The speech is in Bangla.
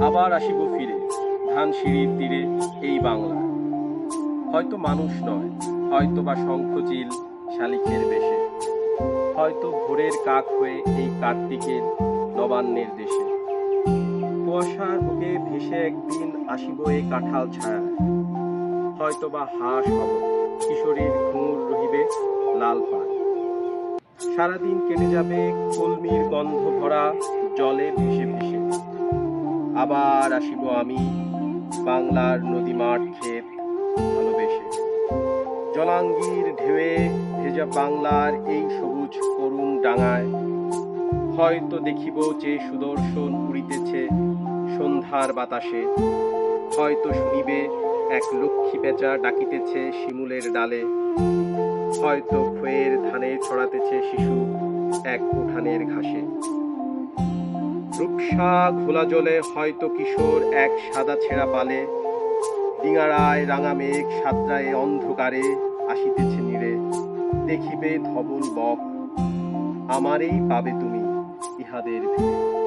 আবার আসিব ফিরে, ধান সিঁড়ির তীরে এই বাংলা। হয়তো মানুষ নয় হয়তো বা শঙ্খচিল শালিখের বেশে। হয়তো ভোরের কাক হয়ে এই কার্তিকের নবান্নের দেশে। কুয়াশার বুকে ভেসে একদিন আসিব এই কাঁঠাল ছায়া। হয়তো বা হাঁস হব, কিশোরীর ঘুঙুর রহিবে লাল পাড়। সারাদিন কেটে যাবে কলমির গন্ধ ভরা জলে ভেসে আবার আসিব আমি বাংলার নদী মাঠ ক্ষেত ভালোবেসে। জলাঙ্গির ঢেউয়ে ভেজা বাংলার এই সবুজ করুণ ডাঙায়। হয়তো দেখিব যে সুদর্শন উড়িতেছে সন্ধ্যার বাতাসে। হয়তো শুনিবে এক লক্ষ্মী পেঁচা ডাকিতেছে শিমুলের ডালে। হয়তো খয়ের ধানে ছড়াতেছে শিশু এক উঠানের ঘাসে। রূপসা খোলা জলে হয়তো কিশোর এক সাদা ছেঁড়া পালে। ডিঙাড়ায় রাঙা মেঘ সাতরায় অন্ধকারে আসিতেছে নিরে। দেখিবে ধবল বক, আমারই পাবে তুমি ইহাদের ভিড়ে